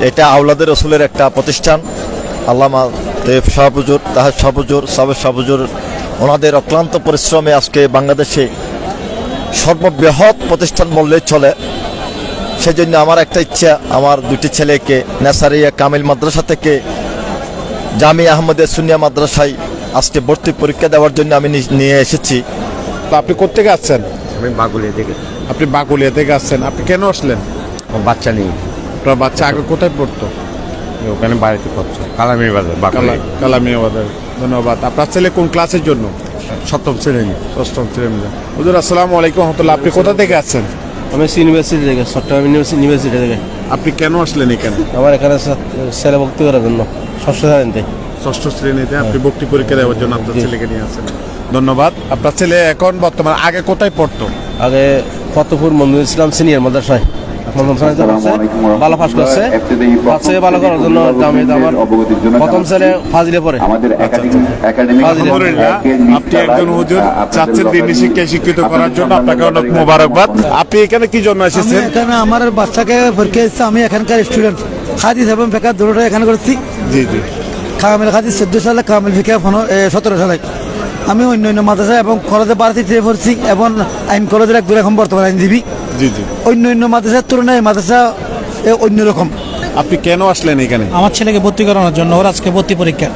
এটা আউলাদের রসুলের একটা প্রতিষ্ঠান। আল্লামা দেব শাহবুজুর তাহের শাহবুজুর সাবের শাহবুজুর ওনাদের অক্লান্ত পরিশ্রমে আজকে বাংলাদেশে সর্ববৃহৎ প্রতিষ্ঠান বললে চলে। সেই জন্য আমার একটা ইচ্ছা আমার দুটি ছেলেকে নেসারিয়া কামিল মাদ্রাসা থেকে জামি আহমদের সুনিয়া মাদ্রাসায় আজকে ভর্তি পরীক্ষা দেওয়ার জন্য আমি নি- নিয়ে এসেছি। তো আপনি কোথেকে আসছেন? আমি বাগুলিয়া থেকে। আপনি বাকুলিয়া থেকে আসছেন। আপনি কেন আসলেন? আমার বাচ্চা নেই। আপনার বাচ্চা আগে কোথায় পড়তো? ওখানে বাড়িতে করছে কালামি বাজার কালা বাগুলিয়া কালামিয়াবাদের ধন্যবাদ। আপনার ছেলে কোন ক্লাসের জন্য? সপ্তম শ্রেণি। ষষ্ঠম শ্রেণি হুজুর আসসালামু আলাইকুম রহমতুল্লাহ। আপনি কোথা থেকে আসছেন আমি ইউনিভার্সিটি থেকে চট্টগ্রাম ইউনিভার্সিটি থেকে। আপনি কেন আসলেন এখানে? আমার এখানে ছেলে ভক্তি করার জন্য ষষ্ঠ শ্রেণীতে। ষষ্ঠ শ্রেণীতে আপনি ভর্তি পরীক্ষা দেওয়ার জন্য আপনার ছেলেকে নিয়ে আসছেন। ধন্যবাদ। আপনার ছেলে এখন বর্তমান আগে কোথায় পড়তো? আগে ফতেপুর মন্দির ইসলাম সিনিয়র মাদ্রাসায়। প্রথম শ্রেণীতে পড়ছে ভালো পাস করছে। পাঁচ থেকে ভালো করার জন্য আমি আমার প্রথম ছেলে ফাজিলে পড়ে। আমাদের একাডেমিক একাডেমিক আলহামদুলিল্লাহ আপনি একজন হুজুর চাচ্ছেন দিনী শিক্ষায় শিক্ষিত করার জন্য আপনাকে অনেক মোবারকবাদ। আপনি এখানে কি জন্য এসেছেন? এখানে আমার বাচ্চাকে পরীক্ষা দিচ্ছি আমি এখানকার স্টুডেন্ট হাদিস এবং ফেকার দুটোটা এখানে করেছি। জি জি। কামিল হাদিস চোদ্দ সালে কামিল ফিকা সতেরো সালে। আমি অন্য অন্য মাদ্রাসা এবং কলেজে বাড়িতে পড়ছি এবং আইন কলেজের এক একদম এখন বর্তমান আইনজীবী। জি জি। অন্য অন্য মাদ্রাসার তুলনায় মাদ্রাসা অন্যরকম আপনি কেন আসলেন এখানে? আমার ছেলেকে ভর্তি করানোর জন্য ওর আজকে ভর্তি পরীক্ষা।